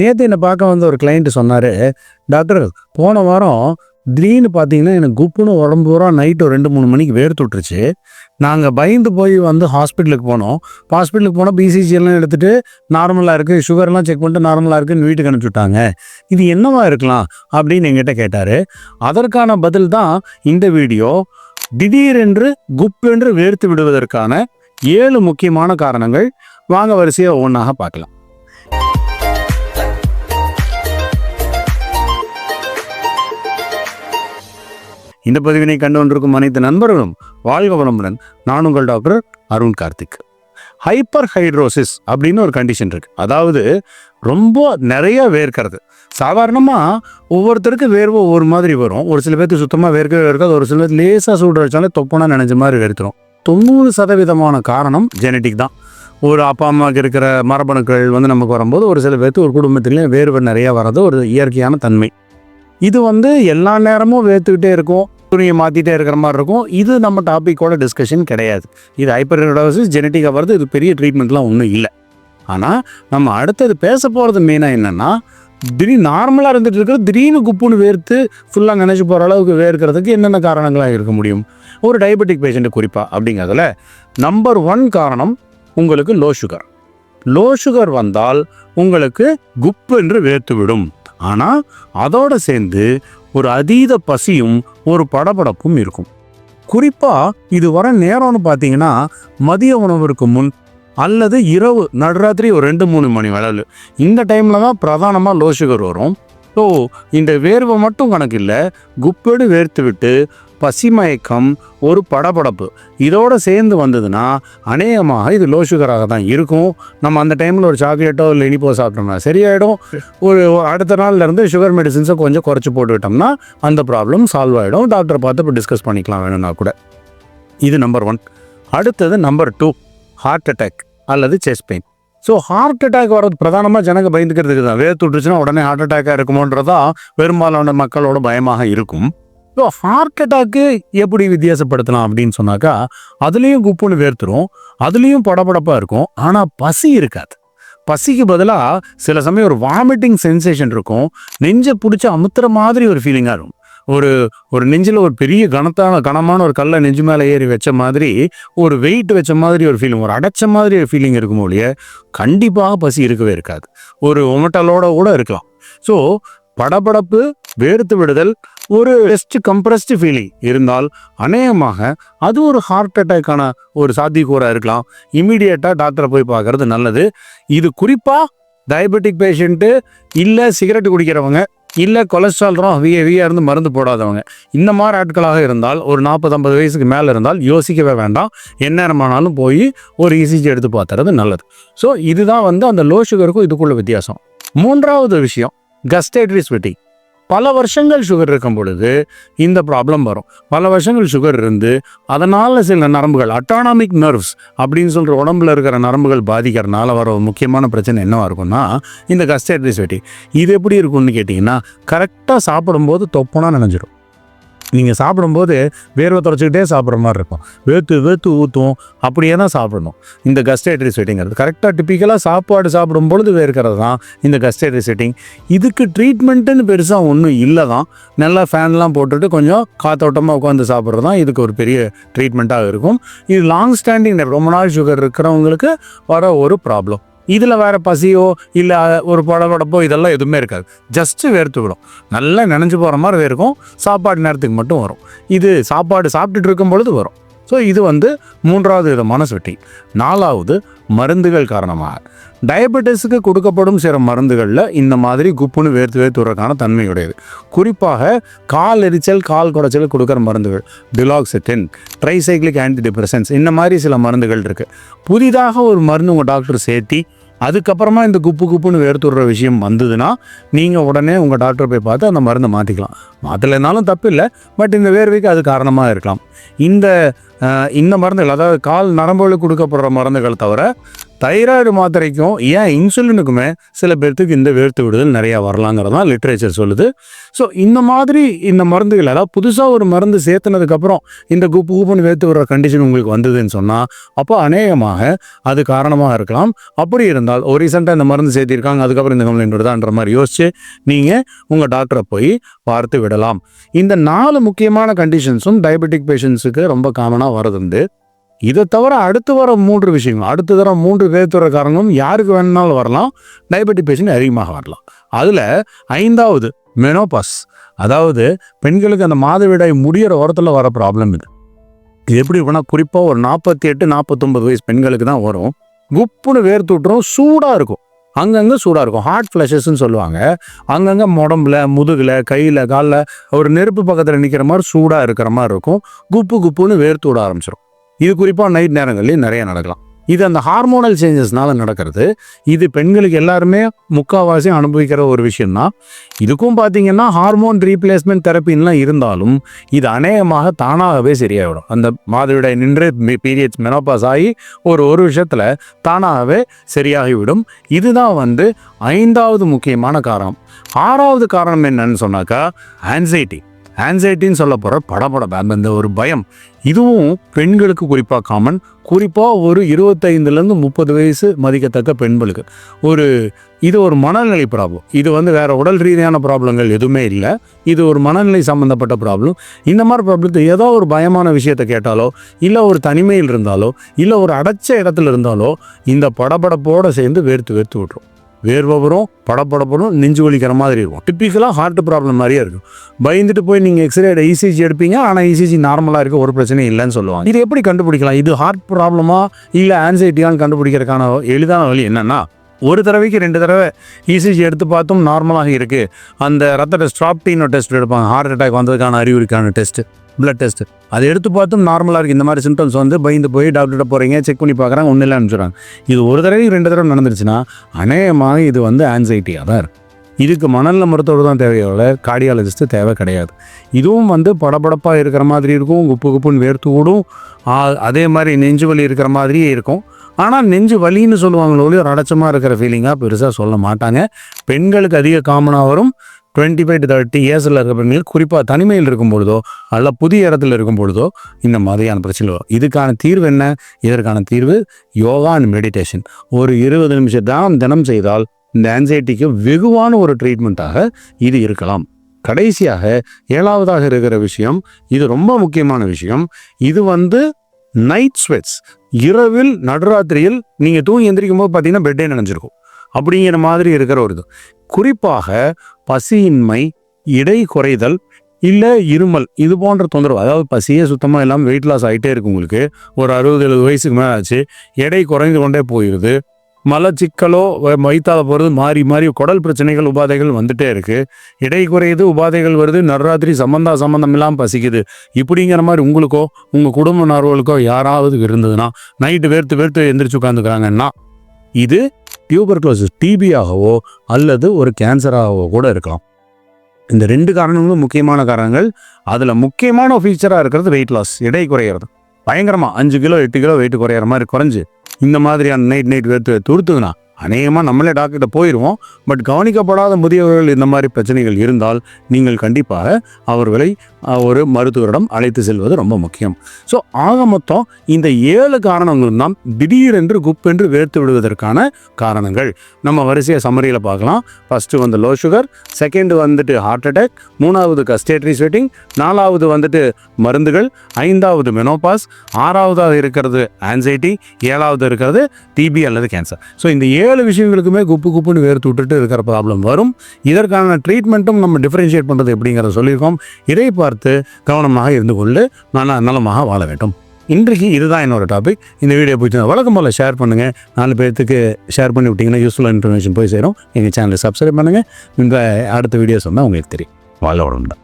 நேற்று என்னை பார்க்க வந்து ஒரு கிளைண்ட்டு சொன்னார் டாக்டர் போன வாரம் திடீர்னு பார்த்தீங்கன்னா எனக்கு குப்புன்னு உடம்பு பூரா நைட்டு ரெண்டு மூணு மணிக்கு வேர்த்து விட்டுருச்சு. நாங்கள் பயந்து போய் வந்து ஹாஸ்பிட்டலுக்கு போனோம். ஹாஸ்பிட்டலுக்கு போனால் பிசிஜி எல்லாம் எடுத்துகிட்டு நார்மலாக இருக்குது சுகர்லாம் செக் பண்ணிட்டு நார்மலாக இருக்குன்னு வீட்டுக்கு அனுப்பிச்சுட்டாங்க இது என்னவா இருக்கலாம்? அப்படின்னு எங்கிட்ட கேட்டார். அதற்கான பதில் தான் இந்த வீடியோ திடீரென்று குப்பென்று வேர்த்து விடுவதற்கான ஏழு முக்கியமான காரணங்கள். வாங்க வரிசையை ஒவ்வொன்றாக பார்க்கலாம். இந்த பதிவினை கண்டு கொண்டிருக்கும் அனைத்து நண்பர்களும் வாழ்க வளமுடன். நான் உங்கள் doctor Arun Karthik. Hyperhidrosis அப்படின்னு ஒரு கண்டிஷன் இருக்கு. அதாவது ரொம்ப நிறைய வேர்க்கிறது. சாதாரணமாக ஒவ்வொருத்தருக்கு வேர்வை ஒவ்வொரு மாதிரி வரும். ஒரு சில பேருக்கு சுத்தமாக வேர்க்கவே வேர்க்காது ஒரு சில பேர் லேசாக சூடு வச்சாலே தொப்பனா நினைச்ச மாதிரி வேர்த்துரும். தொண்ணூறு சதவீதமான காரணம் ஜெனட்டிக் தான். ஒரு அப்பா அம்மாவுக்கு இருக்கிற மரபணுக்கள் வந்து நமக்கு வரும்போது ஒரு சில பேர்த்து ஒரு குடும்பத்திலையும் வேர்வை நிறையா வர்றது ஒரு இயற்கையான தன்மை. இது வந்து எல்லா நேரமும் வேர்த்துக்கிட்டே இருக்கும் துணியை மாற்றிட்டே இருக்கிற மாதிரி இருக்கும். இது நம்ம டாப்பிக்கோட டிஸ்கஷன் கிடையாது. இது ஹைப்பர் ஜெனட்டிக்காக வருது இது பெரிய ட்ரீட்மெண்ட்லாம் ஒன்றும் இல்லை. ஆனால் நம்ம அடுத்தது பேச போகிறது மெயினாக என்னென்னா திடீர் நார்மலாக இருந்துட்டு இருக்கிற திடீர்னு குப்புன்னு வேர்த்து ஃபுல்லாக நினச்சி போகிற அளவுக்கு வேர்க்கிறதுக்கு என்னென்ன காரணங்களாக இருக்க முடியும்? ஒரு டயபெட்டிக் பேஷண்ட்டு குறிப்பாக அப்படிங்கிறதுல நம்பர் ஒன் காரணம் உங்களுக்கு லோ சுகர் லோ சுகர் வந்தால் உங்களுக்கு குப்பு என்று வேர்த்து விடும். ஆனால் அதோட சேர்ந்து ஒரு அதீத பசியும் ஒரு படபடப்பும் இருக்கும். குறிப்பாக இது வர நேரம்னு பார்த்தீங்கன்னா மதிய உணவிற்கு முன் அல்லது இரவு நடுராத்திரி ஒரு ரெண்டு மூணு மணி வேலை இந்த டைமில் தான் பிரதானமாக லோ சுகர் வரும். ஸோ இந்த வேர்வை மட்டும் கணக்கு இல்லை குப்பேடு வேர்த்து விட்டு பசிமயக்கம் ஒரு படபடப்பு. இதோடு சேர்ந்து வந்ததுன்னா அநேகமாக இது லோ சுகராக தான் இருக்கும். நம்ம அந்த டைமில் ஒரு சாக்லேட்டோ இல்லை இனிப்போ சாப்பிட்டோம்னா சரியாயிடும். ஒரு அடுத்த நாள்லேருந்து சுகர் மெடிசின்ஸை கொஞ்சம் குறைச்சி போட்டுக்கிட்டோம்னா அந்த ப்ராப்ளம் சால்வ் ஆகிடும் டாக்டரை பார்த்து இப்போ டிஸ்கஸ் பண்ணிக்கலாம் வேணும்னா கூட. இது நம்பர் ஒன் அடுத்தது நம்பர் டூ ஹார்ட் அட்டாக் அல்லது chest pain so heart attack வர்றது பிரதானமாக ஜனங்க பயந்துக்கிறதுக்கு தான். வேர்த்து விட்டுச்சுன்னா உடனே ஹார்ட் அட்டாக்காக இருக்குமோன்றதா பெரும்பாலான மக்களோட பயமாக இருக்கும். ஸோ ஹார்ட் அட்டாக்கு எப்படி வித்தியாசப்படுத்தலாம் அப்படின்னு சொன்னாக்கா அதுலேயும் குப்புன்னு வேர்த்துரும் அதுலேயும் படபடப்பாக இருக்கும் ஆனால் பசி இருக்காது. பசிக்கு பதிலாக சில சமயம் ஒரு வாமிட்டிங் சென்சேஷன் இருக்கும் நெஞ்சை பிடிச்சி அமுத்துற மாதிரி ஒரு ஃபீலிங்காக இருக்கும். ஒரு ஒரு நெஞ்சில் ஒரு பெரிய கனத்தான கனமான ஒரு கல்லை நெஞ்சு மேலே ஏறி வச்ச மாதிரி ஒரு வெயிட் வச்ச மாதிரி ஒரு ஃபீலிங் ஒரு அடைச்ச மாதிரி ஒரு ஃபீலிங் இருக்கும் ஒழிய கண்டிப்பாக பசி இருக்கவே இருக்காது. ஒரு உமட்டலோட கூட இருக்கலாம். ஸோ படபடப்பு வேர்த்து விடுதல் ஒரு டெஸ்ட் கம்ப்ரஸ்டு ஃபீலிங் இருந்தால் அநேகமாக அது ஒரு ஹார்ட் அட்டாக்கான ஒரு சாத்தியக்கூறாக இருக்கலாம். இமீடியட்டாக டாக்டரை போய் பார்க்கறது நல்லது. இது குறிப்பாக டயபெட்டிக் பேஷண்ட்டு இல்லை சிகரெட் குடிக்கிறவங்க இல்லை கொலஸ்ட்ரால் ரொம்ப ஹெவியாக இருந்து மருந்து போடாதவங்க. இந்த மாதிரி ஆட்களாக இருந்தால் ஒரு நாற்பது ஐம்பது வயசுக்கு மேலே இருந்தால் யோசிக்கவே வேண்டாம். எந்நேரமானாலும் போய் ஒரு இசிஜி எடுத்து பார்த்துறது நல்லது. ஸோ இதுதான் வந்து அந்த லோ சுகருக்கும் இதுக்குள்ள வித்தியாசம். மூன்றாவது விஷயம் கஸ்டேட்ரிஸ் வெட்டி பல வருஷங்கள் சுகர் இருக்கும் பொழுது இந்த ப்ராப்ளம் வரும். பல வருஷங்கள் சுகர் இருந்து அதனால் சில நரம்புகள் அட்டானாமிக் நர்வ்ஸ் அப்படின்னு சொல்கிற உடம்புல இருக்கிற நரம்புகள் பாதிக்கிறனால வர ஒரு முக்கியமான பிரச்சனை என்னவாக இருக்கும்னா இந்த கஸ்டேட்ரிஸ் வெட்டி இது எப்படி இருக்கும்னு கேட்டிங்கன்னா கரெக்டாக சாப்பிடும்போது தொப்பனா நினைஞ்சிடும் நீங்கள் சாப்பிடும்போது வேர்வை துறைச்சிக்கிட்டே சாப்பிட்ற மாதிரி இருக்கும். வேத்து வேத்து ஊற்றும் அப்படியே தான் சாப்பிடணும். இந்த கஸ்டேட்ரி செட்டிங்கிறது கரெக்டாக டிப்பிக்கலாக சாப்பாடு சாப்பிடும் பொழுது வேர்க்கிறது தான் இந்த கஸ்டேட்ரி செட்டிங் இதுக்கு ட்ரீட்மெண்ட்டுன்னு பெருசாக ஒன்றும் இல்லை தான். நல்லா ஃபேன்லாம் போட்டுட்டு கொஞ்சம் காத்தோட்டமாக உட்காந்து சாப்பிட்றது தான் இதுக்கு ஒரு பெரிய ட்ரீட்மெண்ட்டாக இருக்கும். இது லாங் ஸ்டாண்டிங் ரொம்ப நாள் சுகர் இருக்கிறவங்களுக்கு வர ஒரு ப்ராப்ளம் இதில் வேறு பசியோ இல்லை ஒரு படபடப்போ இதெல்லாம் எதுவுமே இருக்காது. ஜஸ்ட்டு வேர்த்து விடும். நல்லா நினைஞ்சு போகிற மாதிரி இருக்கும் சாப்பாடு நேரத்துக்கு மட்டும் வரும். இது சாப்பாடு சாப்பிட்டுட்டு இருக்கும் பொழுது வரும். ஸோ இது வந்து மூன்றாவது விதமான சொட்டி நாலாவது மருந்துகள் காரணமாக. டயபெட்டிஸுக்கு கொடுக்கப்படும் சில மருந்துகளில் இந்த மாதிரி குப்புன்னு வேர்த்து வேர்த்து விடுறதுக்கான தன்மையுடையது. குறிப்பாக கால் எரிச்சல் கால் குடைச்சல் கொடுக்குற மருந்துகள் டிலாக்சிட்டின் ட்ரைசைக்ளிக் ஆன்டி டிப்ரெசன்ஸ் இந்த மாதிரி சில மருந்துகள் இருக்குது புதிதாக ஒரு மருந்து உங்கள் டாக்டர் சேர்த்தி அதுக்கப்புறமா இந்த குப்பு குப்புன்னு வேர்த்துடுற விஷயம் வந்ததுன்னா நீங்கள் உடனே உங்கள் டாக்டர் போய் பார்த்து அந்த மருந்தை மாற்றிக்கலாம் மாற்றலைனாலும் தப்பு இல்லை பட் இந்த வேர்வைக்கு அது காரணமாக இருக்கலாம். இந்த இந்த மருந்துகள் அதாவது கால் நரம்புகளுக்கு கொடுக்கப்படுற மருந்துகள் தவிர தைராய்டு மாத்திரைக்கும் ஏன் இன்சுலினுக்குமே சில பேர்த்துக்கு இந்த வேர்த்து விடுதல் நிறையா வரலாங்கிறது தான் லிட்ரேச்சர் சொல்லுது. ஸோ இந்த மாதிரி இந்த மருந்துகள் அதாவது புதுசாக ஒரு மருந்து சேர்த்துனதுக்கப்புறம் இந்த குப்பு குப்புன்னு வேர்த்து விடுற கண்டிஷன் உங்களுக்கு வந்ததுன்னு சொன்னால் அப்போ அநேகமாக அது காரணமாக இருக்கலாம். அப்படி இருந்தால் ஒரு ரீசெண்டாக இந்த மருந்து சேர்த்திருக்காங்க அதுக்கப்புறம் இந்த கம்ப்ளைண்ட் வருதான்ற மாதிரி யோசிச்சு நீங்கள் உங்கள் டாக்டரை போய் பார்த்து விடலாம். இந்த நாலு முக்கியமான கண்டிஷன்ஸும் டயபெட்டிக் பேஷண்ட்ஸுக்கு ரொம்ப காமனாக வருதுண்டு இதை தவிர அடுத்து வர மூன்று விஷயங்கள் அடுத்து தர மூன்று பேத்துறக்காரங்களும் யாருக்கு வேணுனாலும் வரலாம் டயபெட்டிக் பேஷண்ட் அதிகமாக வரலாம். அதில் ஐந்தாவது மெனோபாஸ் அதாவது பெண்களுக்கு அந்த மாதவிடாய் முடியிற ஓரத்தில் வர ப்ராப்ளம் இது. இது எப்படி இருக்குன்னா குறிப்பாக ஒரு நாற்பத்தி எட்டு நாற்பத்தொம்பது வயசு பெண்களுக்கு தான் வரும். குப்புன்னு வேர்த்து விட்டுரும் சூடாக இருக்கும். அங்கங்கே சூடாக இருக்கும். ஹார்ட் ஃப்ளஷஸ்ன்னு சொல்லுவாங்க. அங்கங்கே உடம்புல முதுகில் கையில் காலில் ஒரு நெருப்பு பக்கத்தில் நிற்கிற மாதிரி சூடாக இருக்கிற மாதிரி இருக்கும். குப்பு குப்புன்னு வேர்த்து விட ஆரம்பிச்சிடும் இது குறிப்பாக நைட் நேரங்கள்லேயும் நிறைய நடக்கலாம். இது அந்த ஹார்மோனல் சேஞ்சஸ்னால நடக்கிறது. இது பெண்களுக்கு எல்லாருமே முக்கால்வாசி அனுபவிக்கிற ஒரு விஷயம்னா இதுக்கும் பார்த்தீங்கன்னா ஹார்மோன் ரீப்ளேஸ்மெண்ட் தெரப்பின்லாம் இருந்தாலும் இது அநேகமாக தானாகவே சரியாயிடும். அந்த மாதவிடாய் நின்று பீரியட்ஸ் மெனோபாஸ் ஆகி ஒரு ஒரு விஷயத்தில் தானாகவே சரியாகிவிடும். இதுதான் வந்து ஐந்தாவது முக்கியமான காரணம். ஆறாவது காரணம் என்னன்னு சொன்னாக்கா ஆன்சைட்டி ஆன்சைட்டின்னு சொல்ல போகிற படபடப்பு அந்த ஒரு பயம். இதுவும் பெண்களுக்கு குறிப்பாக காமன் குறிப்பாக ஒரு இருபத்தைந்துலேருந்து முப்பது வயசு மதிக்கத்தக்க பெண்களுக்கு. ஒரு இது ஒரு மனநிலை ப்ராப்ளம் இது வந்து வேறு உடல் ரீதியான ப்ராப்ளங்கள் எதுவுமே இல்லை. இது ஒரு மனநிலை சம்மந்தப்பட்ட ப்ராப்ளம் இந்த மாதிரி ப்ராப்ளத்தை ஏதோ ஒரு பயமான விஷயத்தை கேட்டாலோ இல்லை ஒரு தனிமையில் இருந்தாலோ இல்லை ஒரு அடைச்ச இடத்துல இருந்தாலோ இந்த படபடப்போடு சேர்ந்து வேர்த்து வேர்த்து விட்டுரும். வேர்வை வரும் படப்படப்படும் நெஞ்சு வலிக்கிற மாதிரி இருக்கும். டிப்பிக்கலாக ஹார்ட் ப்ராப்ளம் மாதிரியே இருக்கும். பயந்துட்டு போய் நீங்கள் எக்ஸ்ரே இசிஜி எடுப்பீங்க. ஆனால் இசிஜி நார்மலாக இருக்க ஒரு பிரச்சனையும் இல்லைன்னு சொல்லுவாங்க. இது எப்படி கண்டுபிடிக்கலாம்? இது ஹார்ட் ப்ராப்ளமா இல்லை ஆன்சைட்டியான்னு கண்டுபிடிக்கிறதுக்கான எளிதான வழி என்னன்னா ஒரு தடவைக்கு ரெண்டு தடவை இசிஜி எடுத்து பார்த்தும் நார்மலாக இருக்குது அந்த ரத்த டெஸ்ட் ஸ்ட்ராப்டினோ டெஸ்ட் எடுப்பாங்க. ஹார்ட் அட்டாக் வந்ததுக்கான அறிகுறிக்கான டெஸ்ட்டு பிளட் டெஸ்ட் அதை எடுத்து பார்த்தும் நார்மலாக இருக்குது இந்த மாதிரி சிம்டம்ஸ் வந்து பயந்து போய் டாக்டர்கிட்ட போகிறீங்க செக் பண்ணி பார்க்குறாங்க ஒன்றும் இல்லை அனுப்பிச்சுறாங்க இது ஒரு தடவை ரெண்டு தடவை நடந்துருச்சுன்னா அநேகமாக இது வந்து ஆன்சைட்டியாக தான் இருக்குது இதுக்கு மணலில் மருத்துவர் தான் தேவையோட கார்டியாலஜிஸ்ட்டு தேவை கிடையாது. இதுவும் வந்து படபடப்பாக இருக்கிற மாதிரி இருக்கும் குப்பு குப்புன்னு வேர்த்து கூடும் அதே மாதிரி நெஞ்சு வலி இருக்கிற மாதிரியே இருக்கும். ஆனால் நெஞ்சு வலின்னு சொல்லுவாங்களோ ஒரு அடைச்சமாக இருக்கிற ஃபீலிங்காக பெருசாக சொல்ல மாட்டாங்க. பெண்களுக்கு அதிக காமனாக வரும். டுவெண்ட்டி ஃபைவ் டு தேர்ட்டி இயர்ஸில் இருக்க பெண்கள் குறிப்பாக தனிமையில் இருக்கும் பொழுதோ அல்ல புதிய இடத்துல இருக்கும் பொழுதோ இந்த மாதிரியான பிரச்சனை வரும். இதுக்கான தீர்வு என்ன? இதற்கான தீர்வு யோகா அண்ட் மெடிடேஷன் ஒரு இருபது நிமிஷம் தான் தினம் செய்தால் இந்த ஆன்சைட்டிக்கு வெகுவான ஒரு ட்ரீட்மெண்ட்டாக இது இருக்கலாம். கடைசியாக ஏழாவதாக இருக்கிற விஷயம் இது ரொம்ப முக்கியமான விஷயம். இது வந்து நைட் ஸ்வெட்ஸ் இரவில் நடுராத்திரியில் நீங்கள் தூங்கி எந்திரிக்கும் போது பார்த்தீங்கன்னா பெட்டே நினைஞ்சிருக்கும். அப்படிங்கிற மாதிரி இருக்கிற ஒரு இது. குறிப்பாக பசியின்மை இடை குறைதல் இல்லை இருமல் இது போன்ற தொந்தரவு. அதாவது பசியே சுத்தமாக இல்லாமல் வெயிட் லாஸ் ஆகிட்டே இருக்கு உங்களுக்கு. ஒரு அறுபது எழுபது வயசுக்கு மேலே ஆச்சு. எடை குறைந்து கொண்டே போயிடுது மலச்சிக்கலோ வைத்தால போகிறது மாறி மாறி குடல் பிரச்சனைகள் உபாதைகள் வந்துட்டே இருக்குது இடை குறையுது உபாதைகள் வருது. நடுராத்திரி சம்பந்தா சம்பந்தம் இல்லாமல் பசிக்குது. இப்படிங்கிற மாதிரி உங்களுக்கோ உங்கள் குடும்ப நார்வலுக்கோ யாராவது இருந்ததுன்னா நைட்டு வேர்த்து வேர்த்து எந்திரிச்சு உட்காந்துக்கிறாங்கன்னா இது டியூபர்குலோசிஸ் டிபியாகவோ அல்லது ஒரு கேன்சராகவோ கூட இருக்கலாம். இந்த ரெண்டு காரணங்களும் முக்கியமான காரணங்கள். அதில் முக்கியமான ஃபீச்சராக இருக்கிறது வெயிட் லாஸ் எடை குறையிறது. பயங்கரமாக அஞ்சு கிலோ எட்டு கிலோ வெயிட் குறையிற மாதிரி குறைஞ்சு இந்த மாதிரியான நைட் நைட் வேர்த்து துருத்துங்கன்னா அநேகமாக நம்மளே டாக்டர்கிட்ட போயிடுவோம் பட் கவனிக்கப்படாத முதியவர்கள் இந்த மாதிரி பிரச்சனைகள் இருந்தால் நீங்கள் கண்டிப்பாக அவர்களை ஒரு மருத்துவரிடம் அழைத்து செல்வது ரொம்ப முக்கியம். ஸோ ஆக மொத்தம் இந்த ஏழு காரணங்களும் தான் திடீரென்று குப்பென்று வேர்த்து விடுவதற்கான காரணங்கள். நம்ம வரிசையை சம்மரியில் பார்க்கலாம். ஃபஸ்ட்டு வந்து லோ சுகர் செகண்ட் வந்துட்டு ஹார்ட் அட்டாக் மூணாவது கஸ்டேட்ரி ஸ்வெட்டிங் நாலாவது வந்துட்டு மருந்துகள் ஐந்தாவது மெனோபாஸ் ஆறாவதாக இருக்கிறது ஆன்சைட்டி ஏழாவது இருக்கிறது டிபி அல்லது கேன்சர் ஸோ இந்த ஏழு விஷயங்களுக்குமே குப்பு குப்புன்னு வேர்த்து விட்டுட்டு இருக்கிற ப்ராப்ளம் வரும். இதற்கான ட்ரீட்மெண்ட்டும் நம்ம டிஃப்ரென்ஷியேட் பண்ணுறது எப்படிங்கிறத சொல்லியிருக்கோம். இதை பார்த்து கவனமாக இருந்து கொண்டு நான் நலமாக வாழ வேண்டும். இன்றைக்கு இதுதான் என்னோட டாபிக் இந்த வீடியோ பிடிச்சா வழக்கம் போல் ஷேர் பண்ணுங்கள் நாலு பேர்த்துக்கு ஷேர் பண்ணி விட்டிங்கன்னா யூஸ்ஃபுல்லாக இன்ஃபர்மேஷன் போய் சேரும். எங்கள் சேனலை சப்ஸ்கிரைப் பண்ணுங்கள் இந்த அடுத்த வீடியோஸ் வந்தால் உங்களுக்கு தெரியும். வாழ உடம்பு